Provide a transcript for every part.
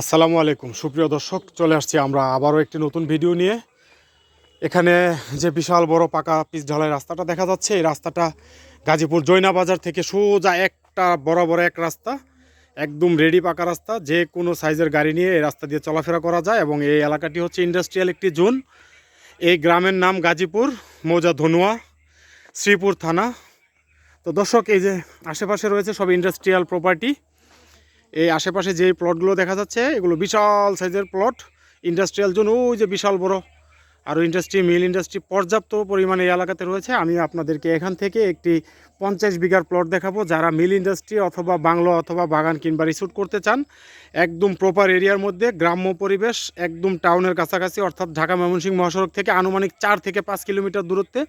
আসসালামু আলাইকুম। সুপ্রিয় দর্শক, চলে আসছি আমরা আবারও একটি নতুন ভিডিও নিয়ে। এখানে যে বিশাল বড় পাকা পিচ ঢালাই রাস্তাটা দেখা যাচ্ছে, এই রাস্তাটা গাজীপুর জৈনা বাজার থেকে সোজা একটা বড় বড় এক রাস্তা, একদম রেডি পাকা রাস্তা। যে কোনো সাইজের গাড়ি নিয়ে এই রাস্তা দিয়ে চলাফেরা করা যায় এবং এই এলাকাটি হচ্ছে ইন্ডাস্ট্রিয়াল একটি জোন। এই গ্রামের নাম গাজীপুর, মৌজা ধনুয়া, শ্রীপুর থানা। তো দর্শক, এই যে আশেপাশে রয়েছে সব ইন্ডাস্ট্রিয়াল প্রপার্টি। এই আশেপাশে যে প্লটগুলো দেখা যাচ্ছে, এগুলো বিশাল সাইজের প্লট ইন্ডাস্ট্রিয়াল জোন ওই যে বিশাল বড়। আরও ইন্ডাস্ট্রি মিল ইন্ডাস্ট্রি পর্যাপ্ত পরিমাণে এই এলাকাতে রয়েছে। আমি আপনাদেরকে এখান থেকে একটি পঞ্চাশ বিঘার প্লট দেখাবো। যারা মিল ইন্ডাস্ট্রি অথবা বাংলো অথবা বাগান কিংবা রিসুট করতে চান, একদম প্রপার এরিয়ার মধ্যে, গ্রাম্য পরিবেশ, একদম টাউনের কাছাকাছি, অর্থাৎ ঢাকা ময়মনসিংহ মহাসড়ক থেকে আনুমানিক চার থেকে পাঁচ কিলোমিটার দূরত্বে।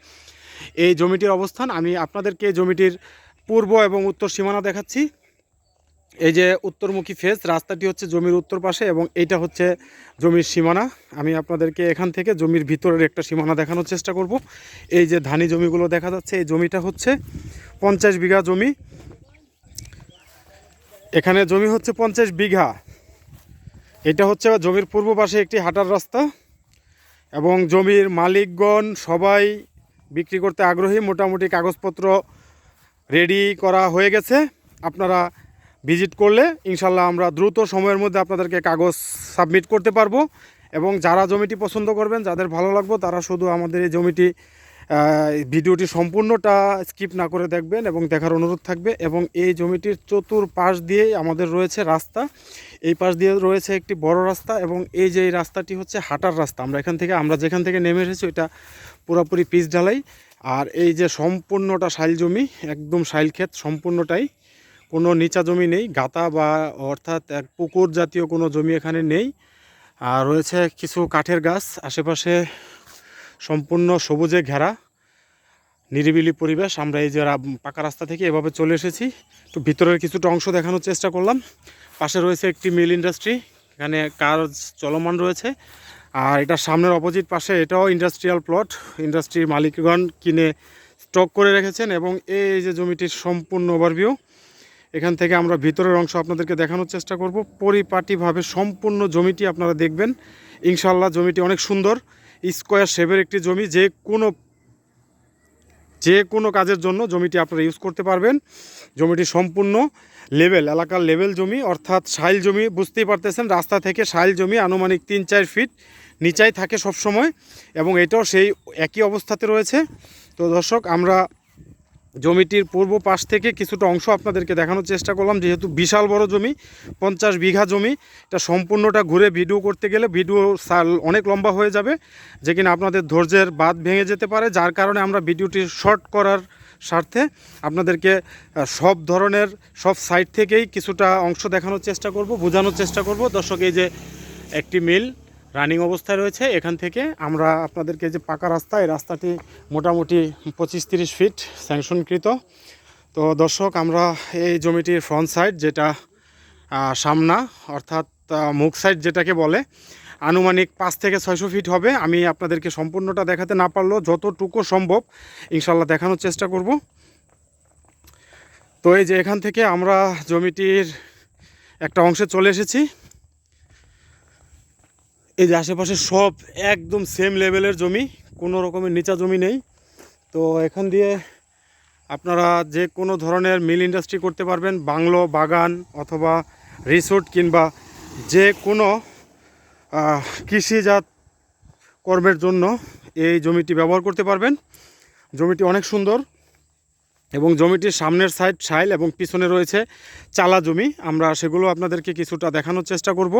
এই জমিটির অবস্থান, আমি আপনাদেরকে জমিটির পূর্ব এবং উত্তর সীমানা দেখাচ্ছি। এই যে উত্তরমুখী ফেস রাস্তাটি হচ্ছে জমির উত্তর পাশে এবং এইটা হচ্ছে জমির সীমানা। আমি আপনাদেরকে এখান থেকে জমির ভিতরের একটা সীমানা দেখানোর চেষ্টা করব। এই যে ধানি জমিগুলো দেখা যাচ্ছে, এই জমিটা হচ্ছে পঞ্চাশ বিঘা জমি। এখানে জমি হচ্ছে পঞ্চাশ বিঘা। এটা হচ্ছে জমির পূর্ব পাশে একটি হাঁটার রাস্তা এবং জমির মালিকগণ সবাই বিক্রি করতে আগ্রহী। মোটামুটি কাগজপত্র রেডি করা হয়ে গেছে। আপনারা ভিজিট করলে ইনশাল্লাহ আমরা দ্রুত সময়ের মধ্যে আপনাদেরকে কাগজ সাবমিট করতে পারব এবং যারা জমিটি পছন্দ করবেন, যাদের ভালো লাগবে তারা শুধু আমাদের এই জমিটি ভিডিওটি সম্পূর্ণটা স্কিপ না করে দেখবেন এবং দেখার অনুরোধ থাকবে এবং এই জমিটির চতুর পাশ দিয়েই আমাদের রয়েছে রাস্তা। এই পাশ দিয়ে রয়েছে একটি বড় রাস্তা এবং এই যে এই রাস্তাটি হচ্ছে হাঁটার রাস্তা। আমরা এখান থেকে, আমরা যেখান থেকে নেমে এসেছি ওইটা পুরোপুরি পিচ ঢালাই। আর এই যে সম্পূর্ণটা শাইল জমি, একদম শাইল ক্ষেত সম্পূর্ণটাই কোনো নিচা জমি নেই গাতা বা অর্থাৎ এক পুকুর জাতীয় কোনো জমি এখানে নেই। আর রয়েছে কিছু কাঠের গাছ, আশেপাশে সম্পূর্ণ সবুজে ঘেরা, নিরিবিলি পরিবেশ। আমরা এই যে পাকা রাস্তা থেকে এভাবে চলে এসেছি। তো ভিতরের কিছুটা অংশ দেখানোর চেষ্টা করলাম। পাশে রয়েছে একটি মিল ইন্ডাস্ট্রি, এখানে কাজ চলমান রয়েছে। আর এটার সামনের অপোজিট পাশে এটাও ইন্ডাস্ট্রিয়াল প্লট। ইন্ডাস্ট্রির মালিকগণ কিনে স্টক করে রেখেছেন এবং এই যে জমিটির সম্পূর্ণ ওভারভিউ এখান থেকে আমরা ভিতরের অংশ আপনাদেরকে দেখানোর চেষ্টা করব। পরিপাটিভাবে সম্পূর্ণ জমিটি আপনারা দেখবেন। ইনশাল্লাহ জমিটি অনেক সুন্দর। স্কোয়ার শেপের একটি জমি। যে কোনো যে কোনো কাজের জন্য জমিটি আপনারা ইউজ করতে পারবেন। জমিটি সম্পূর্ণ লেভেল এলাকার লেভেল জমি, অর্থাৎ সাইল জমি। বুঝতেই পারতেছেন, রাস্তা থেকে সাইল জমি আনুমানিক তিন চার ফিট নিচাই থাকে সব সময় এবং এটাও সেই একই অবস্থাতে রয়েছে। তো দর্শক, আমরা জমিটির পূর্ব পাশ থেকে কিছুটা অংশ আপনাদেরকে দেখানোর চেষ্টা করলাম, যেহেতু বিশাল বড় জমি, পঞ্চাশ বিঘা জমি, এটা সম্পূর্ণটা ঘুরে ভিডিও করতে গেলে ভিডিও সাল অনেক লম্বা হয়ে যাবে, যে কিনা আপনাদের ধৈর্যের বাদ ভেঙে যেতে পারে, যার কারণে আমরা ভিডিওটি শর্ট করার স্বার্থে আপনাদেরকে সব ধরনের, সব সাইড থেকেই কিছুটা অংশ দেখানোর চেষ্টা করব, বোঝানোর চেষ্টা করব। দর্শক, এই যে একটি মিল রানিং অবস্থায় রয়েছে, এখান থেকে আমরা আপনাদেরকে যে পাকা রাস্তা, এই রাস্তাটি মোটামুটি পঁচিশ তিরিশ ফিট স্যাংশনকৃত। তো দর্শক, আমরা এই জমিটির ফ্রন্ট সাইড যেটা সামনা, অর্থাৎ মুখ সাইড যেটাকে বলে, আনুমানিক পাঁচ থেকে ছয়শো ফিট হবে। আমি আপনাদেরকে সম্পূর্ণটা দেখাতে না পারলেও যতটুকু সম্ভব ইনশাল্লাহ দেখানোর চেষ্টা করব। তো এই যে এখান থেকে আমরা জমিটির একটা অংশে চলে এসেছি। এই যে আশেপাশে সব একদম সেম লেভেলের জমি, কোনো রকমের নিচা জমি নেই। তো এখান দিয়ে আপনারা যে কোনো ধরনের মিল ইন্ডাস্ট্রি করতে পারবেন, বাংলো, বাগান অথবা রিসোর্ট কিংবা যে কোনো কৃষিজাত কর্মের জন্য এই জমিটি ব্যবহার করতে পারবেন। জমিটি অনেক সুন্দর। এবং জমিটির সামনের সাইড সাইল এবং পিছনে রয়েছে চালা জমি। আমরা সেগুলো আপনাদেরকে কিছুটা দেখানোর চেষ্টা করব।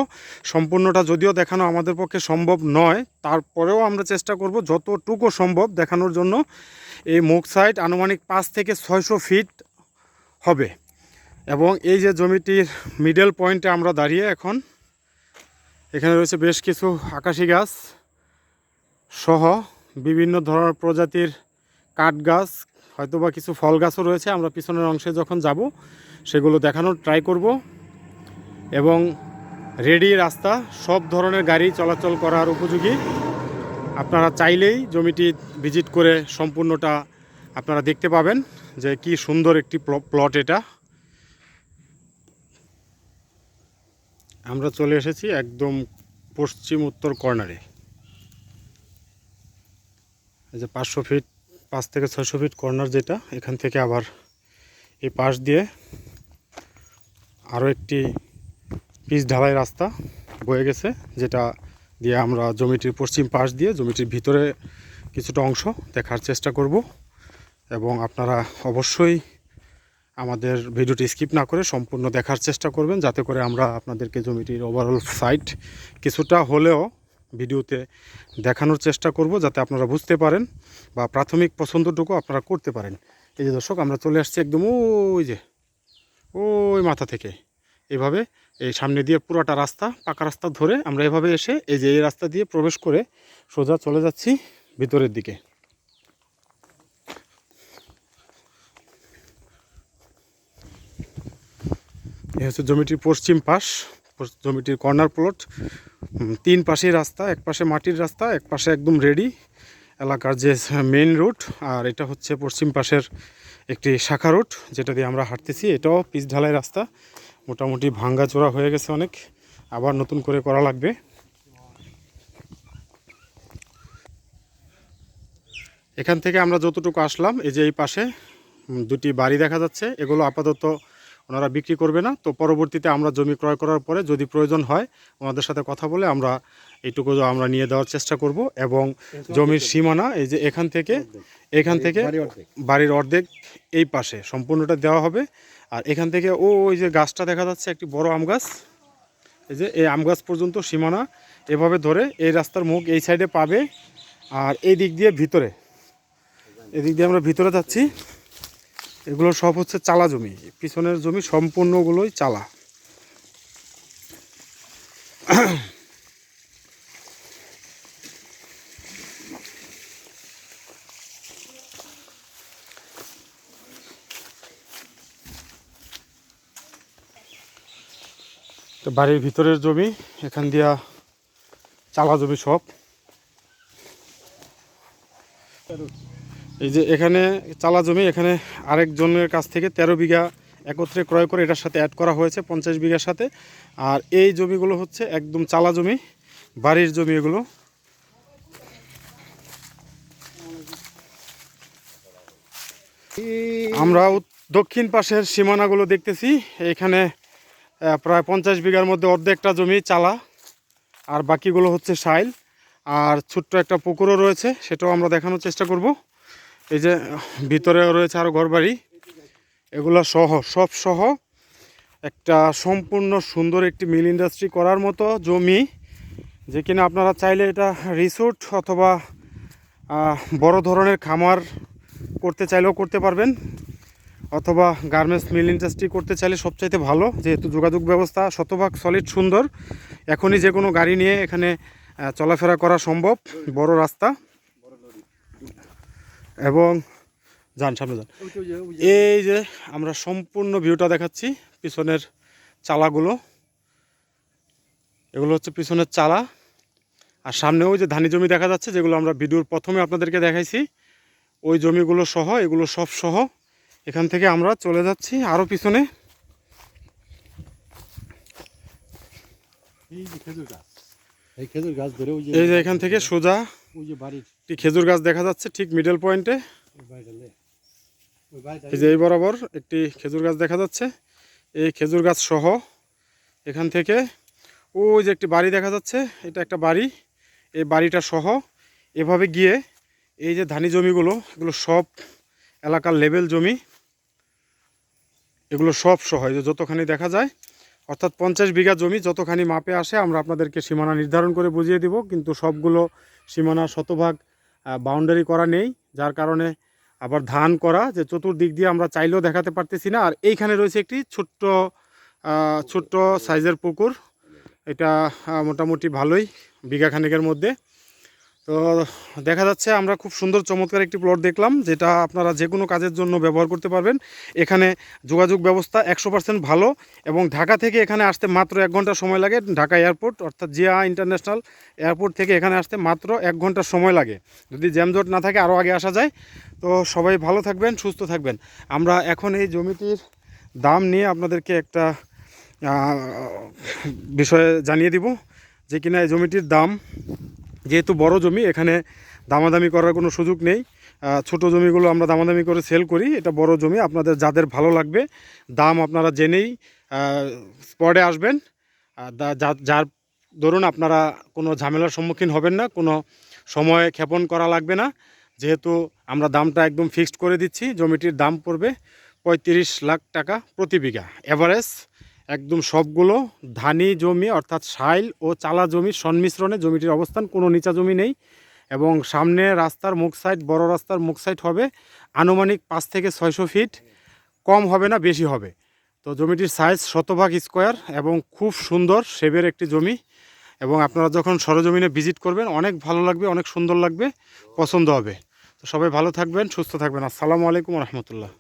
সম্পূর্ণটা যদিও দেখানো আমাদের পক্ষে সম্ভব নয়, তারপরেও আমরা চেষ্টা করব যতটুকু সম্ভব দেখানোর জন্য। এই মুখ সাইড আনুমানিক পাঁচ থেকে ছয়শো ফিট হবে। এবং এই যে জমিটির মিডল পয়েন্টে আমরা দাঁড়িয়ে এখন, এখানে রয়েছে বেশ কিছু আকাশি গাছ সহ বিভিন্ন ধরনের প্রজাতির কাঠ গাছ হয়তো বা কিছু ফল গাছও রয়েছে, আমরা পিছনের অংশে যখন যাব, সেগুলো দেখানোর ট্রাই করব। এবং রেডি রাস্তা, সব ধরনের গাড়ি চলাচল করার উপযোগী। আপনারা চাইলেই জমিটি ভিজিট করে সম্পূর্ণটা আপনারা দেখতে পাবেন যে কি সুন্দর একটি প্লট এটা। আমরা চলে এসেছি একদম পশ্চিম উত্তর কর্নারে এই যে পাঁচশো ফিট পাঁচ থেকে ছয়শো ফিট কর্নার যেটা, এখান থেকে আবার এই পাশ দিয়ে আরও একটি পিচ ঢালাই রাস্তা বয়ে গেছে, যেটা দিয়ে আমরা জমিটির পশ্চিম পাশ দিয়ে জমিটির ভিতরে কিছুটা অংশ দেখার চেষ্টা করব। এবং আপনারা অবশ্যই আমাদের ভিডিওটি স্কিপ না করে সম্পূর্ণ দেখার চেষ্টা করবেন, যাতে করে আমরা আপনাদেরকে জমিটির ওভারঅল সাইট কিছুটা হলেও ভিডিওতে দেখানোর চেষ্টা করব যাতে আপনারা বুঝতে পারেন বা প্রাথমিক পছন্দটুকু আপনারা করতে পারেন। এই যে দর্শক, আমরা চলে আসছি একদম ওই যে, ওই মাথা থেকে। এভাবে এই সামনে দিয়ে পুরোটা রাস্তা, পাকা রাস্তা ধরে আমরা এভাবে এসে এই যে এই রাস্তা দিয়ে প্রবেশ করে সোজা চলে যাচ্ছি ভিতরের দিকে। এই হচ্ছে জমিটির পশ্চিম পাশ। জমিটির কর্নার প্লট। তিন পাশেই রাস্তা, এক পাশে মাটির রাস্তা, এক পাশে একদম রেডি এলাকার যে মেইন রুট আর এটা হচ্ছে পশ্চিম পাশের একটি শাখা রুট যেটা দিয়ে আমরা হাঁটতেছি। এটাও পিচ ঢালাই রাস্তা, মোটামুটি ভাঙ্গা চোরা হয়ে গেছে অনেক। আবার নতুন করে করা লাগবে। এখান থেকে আমরা যতটুকু আসলাম, এই যে এই পাশে দুটি বাড়ি দেখা যাচ্ছে। এগুলো আপাতত ওনারা বিক্রি করবে না। তো পরবর্তীতে আমরা জমি ক্রয় করার পরে যদি প্রয়োজন হয় ওনাদের সাথে কথা বলে আমরা এইটুকু আমরা নিয়ে দেওয়ার চেষ্টা করব এবং জমির সীমানা এই যে এখান থেকে এখান থেকে বাড়ির অর্ধেক। এই পাশে সম্পূর্ণটা দেওয়া হবে। আর এখান থেকে ও ওই যে গাছটা দেখা যাচ্ছে একটি বড় আম গাছ। এই যে এই আম গাছ পর্যন্ত সীমানা এভাবে ধরে এই রাস্তার মুখ এই সাইডে পাবে। আর এই দিক দিয়ে ভিতরে এদিক দিয়ে আমরা ভিতরে যাচ্ছি। এগুলো সব হচ্ছে চালা জমি। পিছনের জমি সম্পূর্ণগুলোই চালা। বাড়ির ভিতরের জমি, এখান দিয়া চালা জমি সব। এই যে এখানে চালা জমি, এখানে আরেকজনের কাছ থেকে তেরো বিঘা একত্রে ক্রয় করে এটার সাথে অ্যাড করা হয়েছে পঞ্চাশ বিঘার সাথে। আর এই জমিগুলো হচ্ছে একদম চালা জমি, বাড়ির জমি এগুলো। আমরা দক্ষিণ পাশের সীমানাগুলো দেখতেছি, এখানে প্রায় পঞ্চাশ বিঘার মধ্যে অর্ধেকটা জমি চালা, আর বাকিগুলো হচ্ছে সাইল। আর ছোট্ট একটা পুকুরও রয়েছে, সেটাও আমরা দেখানোর চেষ্টা করব। এই যে ভিতরে রয়েছে আরও ঘরবাড়ি, এগুলো সহ, সব সহ একটা সম্পূর্ণ সুন্দর একটি মিল ইন্ডাস্ট্রি করার মতো জমি, যে কিনা আপনারা চাইলে এটা রিসোর্ট অথবা বড় ধরনের খামার করতে চাইলেও করতে পারবেন, অথবা গার্মেন্টস মিল ইন্ডাস্ট্রি করতে চাইলে সবচাইতে ভালো, যেহেতু যোগাযোগ ব্যবস্থা শতভাগ সলিড সুন্দর, এখনই যে কোনো গাড়ি নিয়ে এখানে চলাফেরা করা সম্ভব, বড় রাস্তা। এবং যান সামনে যান। এই যে আমরা সম্পূর্ণ ভিউটা দেখাচ্ছি পিছনের চালাগুলো। এগুলো হচ্ছে পিছনের চালা। আর সামনে ওই যে ধানি জমি দেখা যাচ্ছে যেগুলো আমরা ভিডিওর প্রথমে আপনাদেরকে দেখাইছি ওই জমিগুলো সহ এগুলো সব সহ। এখান থেকে আমরা চলে যাচ্ছি আরও পিছনে। এই যে খেজুর গাছ। এই খেজুর গাছ ধরে ওই যে এই যে এখান থেকে সোজা ওই যে বাড়ির একটি খেজুর গাছ দেখা যাচ্ছে ঠিক মিডল পয়েন্টে এই যে এই বরাবর একটি খেজুর গাছ দেখা যাচ্ছে। এই খেজুর গাছ সহ এখান থেকে ওই যে একটি বাড়ি দেখা যাচ্ছে এটা একটা বাড়ি। এই বাড়িটা সহ এভাবে গিয়ে এই যে ধানি জমিগুলো এগুলো সব এলাকার লেভেল জমি এগুলো সব সহ এই যে যতখানি দেখা যায় অর্থাৎ পঞ্চাশ বিঘা জমি যতখানি মাপে আসে, আমরা আপনাদেরকে সীমানা নির্ধারণ করে বুঝিয়ে দিব, কিন্তু সবগুলো সীমানা শতভাগ বাউন্ডারি করা নেই। যার কারণে আবার ধান করা, যে চতুর্দিক দিয়ে আমরা চাইলেও দেখাতে পারতেছি না। আর এইখানে রয়েছে একটি ছোট্ট ছোট্ট সাইজের পুকুর। এটা মোটামুটি ভালোই বিঘাখানেকের মধ্যে। তো দেখা যাচ্ছে আমরা খুব সুন্দর চমৎকার একটি প্লট দেখলাম, যেটা আপনারা যে কোনো কাজের জন্য ব্যবহার করতে পারবেন। এখানে যোগাযোগ ব্যবস্থা একশো পার্সেন্ট ভালো এবং ঢাকা থেকে এখানে আসতে মাত্র এক ঘণ্টা সময় লাগে, ঢাকা এয়ারপোর্ট, অর্থাৎ জিয়া ইন্টারন্যাশনাল এয়ারপোর্ট থেকে এখানে আসতে মাত্র এক ঘণ্টা সময় লাগে। যদি জ্যামজট না থাকে আরও আগে আসা যায়। তো সবাই ভালো থাকবেন, সুস্থ থাকবেন। আমরা এখন এই জমিটির দাম নিয়ে আপনাদেরকে একটা বিষয়ে জানিয়ে দিব যে কিনা এই জমিটির দাম যেহেতু বড় জমি, এখানে দামাদামি করার কোনো সুযোগ নেই। ছোট জমিগুলো আমরা দামাদামি করে সেল করি। এটা বড় জমি, আপনাদের যাদের ভালো লাগবে, দাম আপনারা জেনেই স্পটে আসবেন। যার, ধরুন আপনারা কোনো ঝামেলার সম্মুখীন হবেন না, কোনো সময় ক্ষেপণ করা লাগবে না। যেহেতু আমরা দামটা একদম ফিক্সড করে দিচ্ছি, জমিটির দাম পড়বে পঁয়ত্রিশ লাখ টাকা প্রতি বিঘা। এভারেজ একদম সবগুলো ধানি জমি, অর্থাৎ সাইল ও চালা জমির সংমিশ্রণে জমিটির অবস্থান। কোনো নিচা জমি নেই এবং সামনে রাস্তার মুখ সাইড, বড় রাস্তার মুখ সাইড হবে। আনুমানিক পাঁচ থেকে ছয়শো ফিট। কম হবে না, বেশি হবে। তো জমিটির সাইজ শতভাগ স্কোয়ার এবং খুব সুন্দর শেবের একটি জমি। এবং আপনারা যখন সরজমিনে ভিজিট করবেন, অনেক ভালো লাগবে, অনেক সুন্দর লাগবে, পছন্দ হবে। তো সবাই ভালো থাকবেন, সুস্থ থাকবেন। আসসালামু আলাইকুম রহমতুল্লাহ।